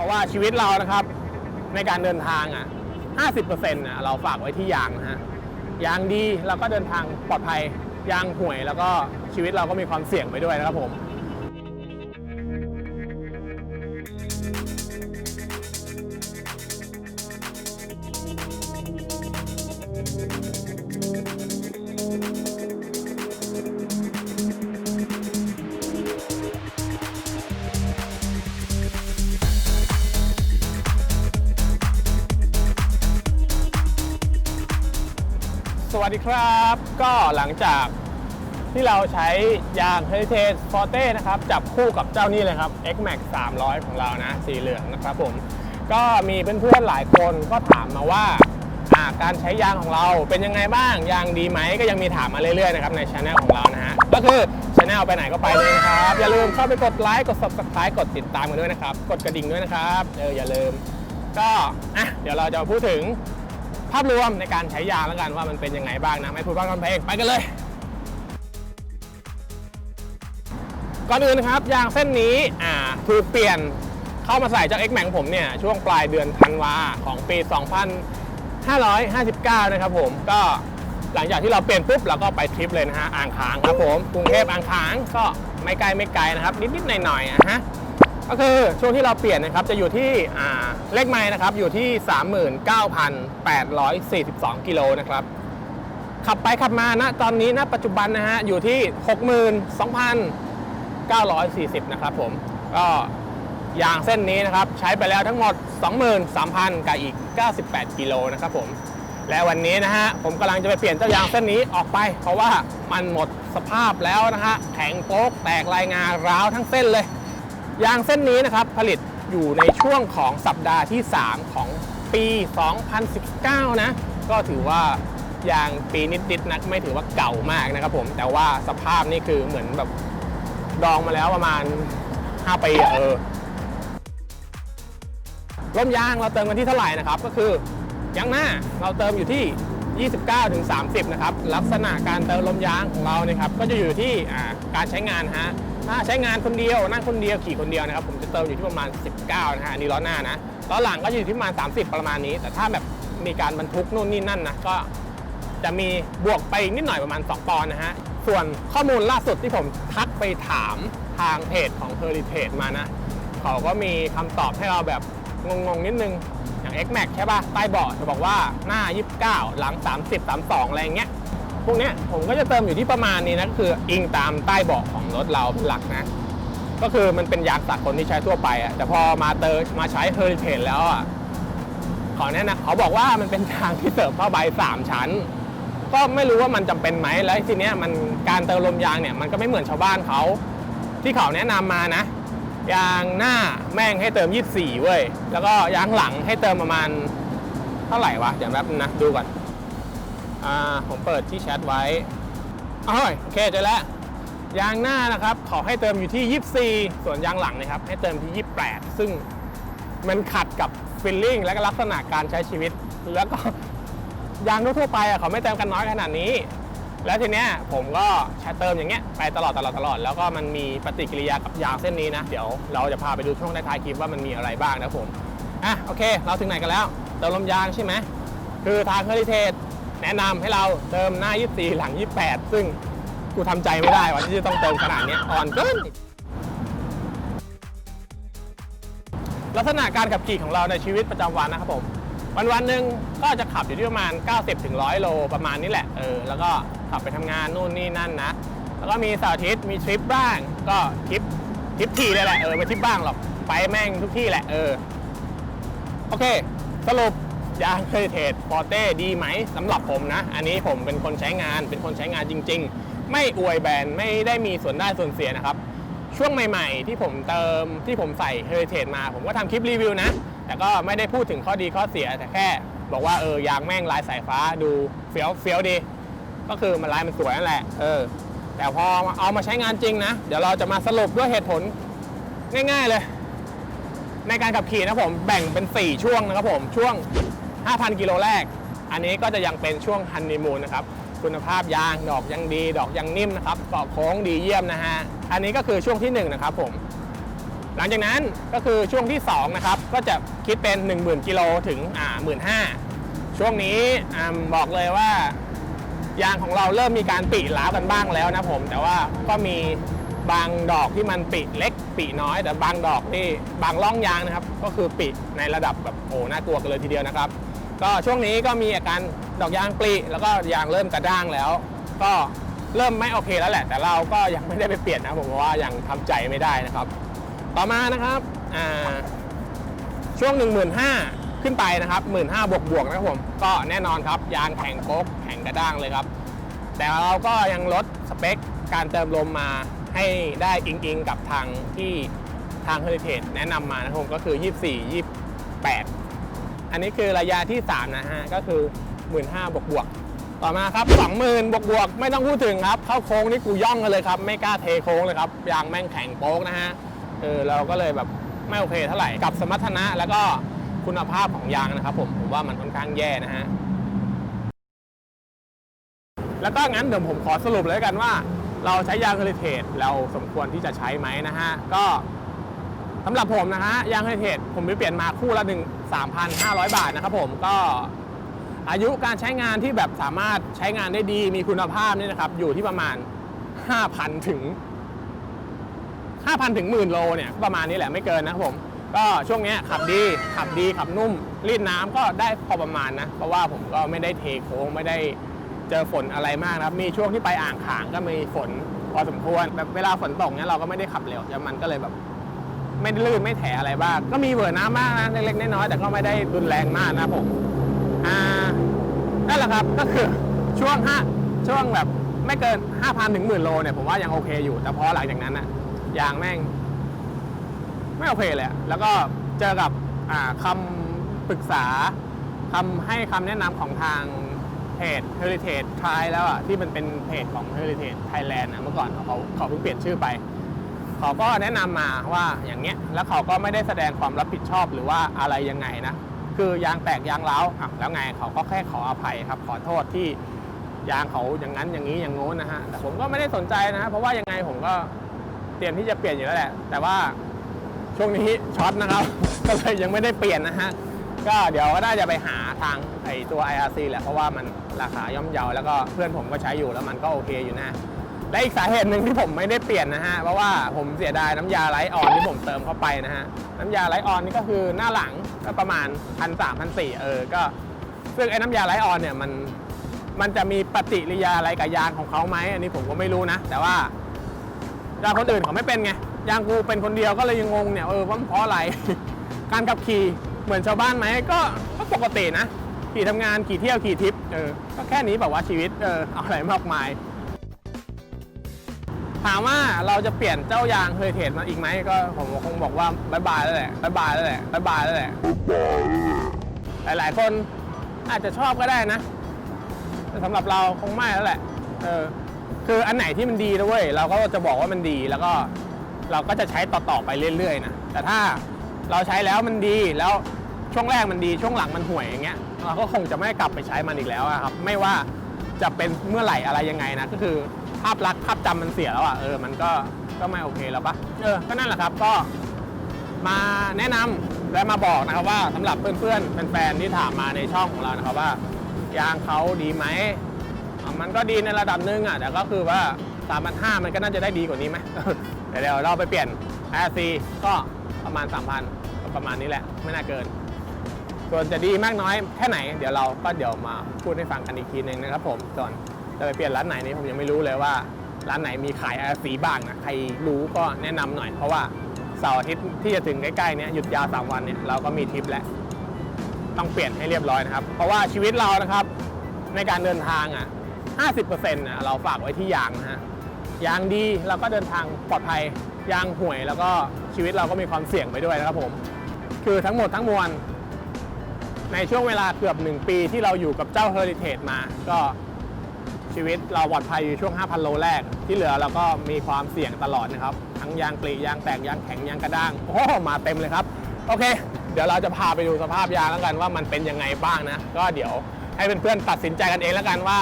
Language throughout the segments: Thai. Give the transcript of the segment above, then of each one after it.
ราะว่าชีวิตเรานะครับ ในการเดินทางอะ 50%นะเราฝากไว้ที่ยางนะฮะยางดีเราก็เดินทางปลอดภัยยางห่วย แล้วก็ชีวิตเราก็มีความเสี่ยงไปด้วยนะครับผมส วัสดีครับ ก็หลังจากที่เราใช้ยาง Heritage Forte นะครับ จับคู่กับเจ้านี่เลยครับ X Max 300 ของเรานะ สีเหลืองนะครับผม ก็มีเพื่อนๆหลายคนก็ถามมาว่าาการใช้ยางของเราเป็นยังไงบ้าง ยางดีไหมก็ยังมีถามมาเรื่อยๆนะครับในช anel ของเรานะฮะ ก็คือช anel ไปไหนก็ไปเลยนะครับ อย่าลืมเข้าไปกดไลค์กด subscribe กดติดตามกันด้วยนะครับ กดกระดิ่งด้วยนะครับเอออย่าลืม ก็อะเดี๋ยวเราจะพูดถึงาพรวมในการใช้ยางแล้วกันว่ามันเป็นยังไงบ้างนะไม่พูดบ้างกันเพลงไปกันเลย ก่อนอื่นนะครับยางเส้นนี้อ่าถูกเปลี่ยนเข้ามาใส่เจ้า X Max ของผมเนี่ยช่วงปลายเดือนธันวาของปี 2559 นะครับผมก็หลังจากที่เราเปลี่ยนปุ๊บเราก็ไปทริปเลยนะฮะอ่างขางครับผมกรุงเทพอ่างขางก็ไม่ไกลไม่ไกลนะครับ นิดๆหน่อยๆอะฮะ ก็คือช่วงที่เราเปลี่ยนนะครับจะอยู่ที่เลขไม้นะครับอยู่ที่ 39,842 กิโลนะครับขับไปขับมานะตอนนี้นะปัจจุบันนะฮะอยู่ที่ 62,940 นะครับผมก็ยางเส้นนี้นะครับใช้ไปแล้วทั้งหมด 23,000 กับอีก 98 กิโลนะครับผมและวันนี้นะฮะผมกำลังจะไปเปลี่ยนเจ้ายางเส้นนี้ออกไป เพราะว่ามันหมดสภาพแล้วนะฮะแข็งโป๊กแตกลายงาร้าวทั้งเส้นเลย ยางเส้นนี้นะครับผลิตอยู่ในช่วงของสัปดาห์ที่ 3 ของปี 2019 นะ ก็ถือว่ายางปีนิดๆนะไม่ถือว่าเก่ามากนะครับผมแต่ว่าสภาพนี่คือเหมือนแบบดองมาแล้วประมาณ 5 ปีอเออร่มยางเราเติมกันที่เท่าไหร่นะครับ ก็คือยางหน้าเราเติมอยู่ที่ 29 ถึง 30 นะครับ ลักษณะการเติมลมยางของเราเนี่ยครับ ก็จะอยู่ที่การใช้งานฮะ ถ้าใช้งานคนเดียวนั่งคนเดียวขี่คนเดียวนะครับผมจะเติมอยู่ที่ประมาณ 19นะฮะอันนี้ล้อหน้านะล้อหลังก็จะอยู่ที่ประมาณ 30 ประมาณนี้ แต่ถ้าแบบมีการบรรทุกนู่นนี่นั่นนะก็จะมีบวกไปนิดหน่อยประมาณ 2 ปอนด์นะฮะส่วนข้อมูลล่าสุดที่ผมทักไปถามทางเพจของ Heritage มานะเขาก็มีคำตอบให้เราแบบงงๆนิดนึงอย่าง X Max ใช่ป่ะใต้เบาะจะบอกว่าหน้า 29 หลัง 30 32 อะไรอย่างเงี้ย วกนี้ผมก็จะเติมอยู่ที่ประมาณนี้นะก็คืออิงตามใต้เบาะของรถเราเป็นหลักนะ ก็คือมันเป็นยางสากลที่ใช้ทั่วไปอะแต่พอมาเติมมาใช้ Heritage แล้วอะขอแนะนำเขาบอกว่ามันเป็นยางที่เสริมผ้าใบสามชั้น ก็ไม่รู้ว่ามันจำเป็นไหมแล้วทีเนี้ยมันการเติมลมยางเนี่ยมันก็ไม่เหมือนชาวบ้านเขา ที่เขาแนะนำมานะยางหน้าแม่งให้เติม 24 เว้ย แล้วก็ยางหลังให้เติมประมาณเท่าไหร่วะ เดี๋ยวแป๊บนึงนะดูก่อน อ่าผมเปิดที่แชทไว้อ้าวโอเคเจอแล้วยางหน้านะครับขอให้เติมอยู่ที่ 24 ส่วนยางหลังนะครับ ให้เติมที่ 28 ซึ่งมันขัดกับฟิลลิ่งและก็ลักษณะการใช้ชีวิต แล้วก็ยางทั่วไปอะเขาไม่เติมกันน้อยขนาดนี้ แล้วทีเนี้ยผมก็ใช้เติมอย่างเงี้ยไปตลอดตลอดตลอดแล้วก็มันมีปฏิกิริยากับยางเส้นนี้นะ เดี๋ยวเราจะพาไปดูช่วงท้ายคลิปว่ามันมีอะไรบ้างนะผมอะโอเค เราถึงไหนกันแล้วเติมลมยางใช่ไหมคือทางเคอริเทส แนะนำให้เราเติมหน้า 24 หลัง 28 ซึ่งกูทำใจไม่ได้ว่าที่จะต้องเติมขนาดนี้อ่อนเกินลักษณะการขับขี่ของเราในชีวิตประจำวันนะครับผม วันวันหนึ่งก็จะขับอยู่ที่ประมาณ 90ถึง100โลประมาณนี้แหละเออแล้วก็ขับไปทำงานนู่นนี่นั่นนะ แล้วก็มีเสาร์อาทิตย์มีทริปบ้าง ก็ทริปทริปทีเลยแหละเออไปทริปบ้างหรอกไปแม่งทุกที่แหละเออโอเค สรุป ยางเคยเทสฟอร์เต้ดีไหมสำหรับผมนะ อันนี้ผมเป็นคนใช้งานเป็นคนใช้งานจริง ๆ ไม่อวยแบรนด์ไม่ได้มีส่วนได้ส่วนเสียนะครับ ช่วงใหม่ ๆ ที่ผมเติมที่ผมใส่เฮอริเทจมา ผมก็ทำคลิปรีวิวนะ แต่ก็ไม่ได้พูดถึงข้อดีข้อเสียแต่แค่ บอกว่าเออยางแม่งลายสายฟ้าดูเฟี้ยวเฟี้ยวดี ก็คือมันลายมันสวยนั่นแหละเออแต่พอเอามาใช้งานจริงนะ เดี๋ยวเราจะมาสรุปด้วยเหตุผลง่าย ๆเลยในการขับขี่นะผมแบ่งเป็น 4 ช่วงนะครับผมช่วง 5,000 กิโลแรก อันนี้ก็จะยังเป็นช่วงฮันนีมูนนะครับ คุณภาพยางดอกยังดี ดอกยังนิ่มนะครับเกาะโค้งดีเยี่ยมนะฮะ อันนี้ก็คือช่วงที่ 1 นะครับผม หลังจากนั้นก็คือช่วงที่2นะครับ ก็จะคิดเป็น 10,000 กิโลถึงอ่า15,000ช่วงนี้บอกเลยว่ายางของเราเริ่มมีการปีล้ากันบ้างแล้วนะผม แต่ว่าก็มีบางดอกที่มันปีเล็กปีน้อย แต่บางดอกที่บางร่องยางนะครับ ก็คือปีในระดับแบบโอ้น่ากลัวกันเลยทีเดียวนะครับ ก็ช่วงนี้ก็มีอาการดอกยางปลีแล้วก็ยางเริ่มกระด้างแล้ว ก็เริ่มไม่โอเคแล้วแหละ แต่เราก็ยังไม่ได้ไปเปลี่ยนนะผมว่ายังทำใจไม่ได้นะครับ ต่อมานะครับอ่าช่วง 15,000ขึ้นไปนะครับ15,000บวกบวกนะครับผมก็แน่นอนครับยางแข็งโป๊กแข็งกระด้างเลยครับ แต่เราก็ยังลดสเปคการเติมลมมาให้ได้อิงอิงกับทางที่ทาง Heritage แนะนำมานะครับผมก็คือ 24 28 อันนี้คือระยะที่ 3 นะฮะ ก็คือ 15,000บวกบวกต่อมาครับ 20,000บวกบวกไม่ต้องพูดถึงครับ เข้าโค้งนี่กูย่องกันเลยครับ ไม่กล้าเทโค้งเลยครับยางแม่งแข็งโป๊กนะฮะเออเราก็เลยแบบไม่โอเคเท่าไหร่กับสมรรถนะแล้วก็คุณภาพของยางนะครับผมผมว่ามันค่อนข้างแย่นะฮะแล้วก็งั้นเดี๋ยวผมขอสรุปเลยกันว่า เราใช้ยางเฮลิเทจเราสมควรที่จะใช้ไหมนะฮะก็ สำหรับผมนะฮะยางเฮเทจผมไปเปลี่ยนมาคู่ละหนึ่ง3,500 บาทนะครับผมก็อายุการใช้งานที่แบบสามารถใช้งานได้ดีมีคุณภาพนี่นะครับ อยู่ที่ประมาณ 5,000 ถึง 5,000 ถึงหมื่นโลเนี่ยประมาณนี้แหละไม่เกินนะครับผม ก็ช่วงนี้ขับดีขับดีขับนุ่มรีดน้ำก็ได้พอประมาณนะ เพราะว่าผมก็ไม่ได้เทโค้งไม่ได้เจอฝนอะไรมากนะครับ มีช่วงที่ไปอ่างขางก็มีฝนพอสมควรแบบเวลาฝนตกเนี่ยเราก็ไม่ได้ขับเร็วแล้วมันก็เลยแบบ ไม่ได้ลื่นไม่แถอะไรบ้าง ก็มีเวอร์น้ำบ้างนะเล็กๆน้อยๆแต่ก็ไม่ได้รุนแรงมากนะผมอ่านั่นแหละครับก็คือช่วงห้าช่วงแบบไม่เกิน5,000ถึงหมื่นโลเนี่ยผมว่ายังโอเคอยู่ แต่พอหลังจากนั้นอะยางแม่ง ไม่โอเคเลยแล้วก็เจอกับอ่าคำปรึกษาคำให้คำแนะนำของทางเพจ Heritage Try แล้วอะที่มันเป็นเพจของ Heritage Thailand นะเมื่อก่อนเขาเขาเพิ่งเปลี่ยนชื่อไป เขาก็แนะนำมาว่าอย่างเงี้ยแล้วเขาก็ไม่ได้แสดงความรับผิดชอบหรือว่าอะไรยังไงนะคือยางแตกยางร้าวอะแล้วไงเขาก็แค่ขออภัยครับ ขอโทษที่ยางเขาอย่างนั้นอย่างนี้อย่างโน้นนะฮะแต่ผมก็ไม่ได้สนใจนะฮะเพราะว่ายังไงผมก็เตรียมที่จะเปลี่ยนอยู่แล้วแหละ แต่ว่าช่วงนี้ช็อตนะครับ ก็เลยยังไม่ได้เปลี่ยนนะฮะก็เดี๋ยวก็น่าจะไปหาทางไอตัว IRC แหละเพราะว่ามันราคาย่อมเยาแล้วก็เพื่อนผมก็ใช้อยู่แล้วมันก็โอเคอยู่นะ และอีกสาเหตุหนึ่งที่ผมไม่ได้เปลี่ยนนะฮะ เพราะว่าผมเสียดายน้ำยาไลออนที่ผมเติมเข้าไปนะฮะ น้ำยาไลออนนี่ก็คือหน้าหลังก็ประมาณพันสามพันสี่เออ ก็ซึ่งไอ้น้ำยาไลออนเนี่ยมันมันจะมีปฏิกิริยาอะไรกับยางของเขาไหมอันนี้ผมก็ไม่รู้นะ แต่ว่ายางคนอื่นเขาไม่เป็นไงยางกูเป็นคนเดียวก็เลยยังงงเนี่ยเออว่าเพราะอะไร การขับขี่เหมือนชาวบ้านไหมก็ก็ปกตินะขี่ทำงานขี่เที่ยวขี่ทริปเออก็แค่นี้แบบว่าชีวิตเออเอาอะไรมากมาย ถามว่าเราจะเปลี่ยนเจ้ายางเฮอริเทจมาอีกไหมก็ผมคงบอกว่าบายบายแล้วแหละบายบายแล้วแหละบายบายแล้วแหละหลายๆคนอาจจะชอบก็ได้นะ แต่สำหรับเราคงไม่แล้วแหละ เออ คืออันไหนที่มันดีนะเว้ยเราก็จะบอกว่ามันดีแล้วก็เราก็จะใช้ต่อๆไปเรื่อยๆนะแต่ถ้าเราใช้แล้วมันดีแล้วช่วงแรกมันดีช่วงหลังมันห่วยอย่างเงี้ยเราก็คงจะไม่กลับไปใช้มันอีกแล้วครับ ไม่ว่าจะเป็นเมื่อไหร่อะไรยังไงนะก็คือ ภาพลักษณ์ภาพจำมันเสียแล้วอะเออมันก็ก็ไม่โอเคแล้วปะเออก็นั่นแหละครับก็มาแนะนำและมาบอกนะครับว่าสำหรับเพื่อนๆแฟนๆที่ถามมาในช่องของเรานะครับว่ายางเขาดีไหมมันก็ดีในระดับหนึงอะแต่ก็คือว่า3 5 0 0มันก็น่าจะได้ดีกว่านี้ไหมเดี๋ยวเราไปเปลี่ยน RC ก็ประมาณ 3,000 ประมาณนี้แหละ ไม่น่าเกิน ส่วนจะดีมากน้อยแค่ไหน เดี๋ยวเราก็เดี๋ยวมาพูดให้ฟังกันอีกทีหนึ่งนะครับผมส่วน จะไปเปลี่ยนร้านไหนนี่ผมยังไม่รู้เลยว่า ร้านไหนมีขาย RC บ้างนะใครรู้ก็แนะนำหน่อย เพราะว่าเสาร์อาทิตย์ที่จะถึงใกล้ๆเนี้ยหยุดยาว3วันเนี่ยเราก็มีทริปแล้วต้องเปลี่ยนให้เรียบร้อยนะครับ เพราะว่าชีวิตเรานะครับในการเดินทางอะ 50%นะเราฝากไว้ที่ยางนะฮะยางดีเราก็เดินทางปลอดภัยยางห่วย แล้วก็ชีวิตเราก็มีความเสี่ยงไปด้วยนะครับผม คือทั้งหมดทั้งมวลในช่วงเวลาเกือบ 1 ปีที่เราอยู่กับเจ้า Heritage มา ก็ ชีวิตเราปลอดภัยอยู่ช่วง 5,000 โลแรก ที่เหลือเราก็มีความเสี่ยงตลอดนะครับ ทั้งยางปลียางแตกยางแข็งยางกระด้างโอ้มาเต็มเลยครับ โอเค เดี๋ยวเราจะพาไปดูสภาพยางแล้วกันว่ามันเป็นยังไงบ้างนะ ก็เดี๋ยวให้เพื่อนๆตัดสินใจกันเองแล้วกันว่า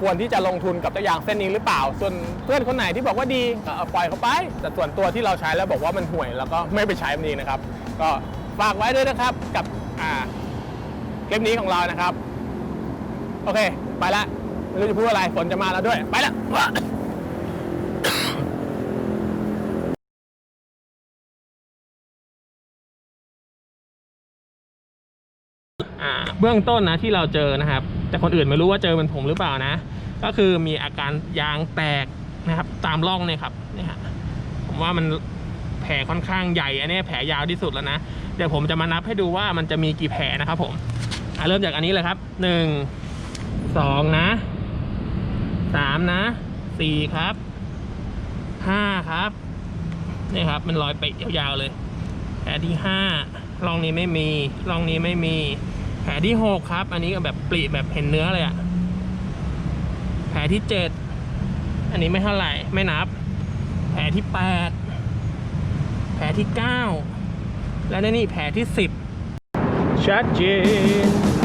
ควรที่จะลงทุนกับเจ้ายางเส้นนี้หรือเปล่า ส่วนเพื่อนคนไหนที่บอกว่าดีก็เอาปล่อยเขาไป แต่ส่วนตัวที่เราใช้แล้วบอกว่ามันห่วยแล้วก็ไม่ไปใช้มันเองนะครับ ก็ฝากไว้ด้วยนะครับกับอ่าคลิปนี้ของเรานะครับ โอเค ไปละ ไม่รู้จะพูดอะไรฝนจะมาแล้วด้วย ไปละเบื้องต้นนะที่เราเจอนะครับ แต่คนอื่นไม่รู้ว่าเจอเป็นผมหรือเปล่านะ ก็คือมีอาการยางแตกนะครับ ตามร่องเนี่ยครับเนี่ยฮะผมว่ามันแผลค่อนข้างใหญ่อันนี้แผลยาวที่สุดแล้วนะเดี๋ยวผมจะมานับให้ดูว่ามันจะมีกี่แผลนะครับผมเริ่มจากอันนี้เลยครับหนึ่งสองนะ สามนะสี่ครับห้าครับนี่ครับ มันรอยเปยาวๆเลยแผลที่ห้าร่องนี้ไม่มีร่องนี้ไม่มีแผลที่หกครับ อันนี้ก็แบบปรีแบบเห็นเนื้อเลยอะแผลที่เจ็ดอันนี้ไม่เท่าไหร่ไม่นับ แผลที่แปดแผลที่เก้าและนี่แผลที่สิบชัดเจน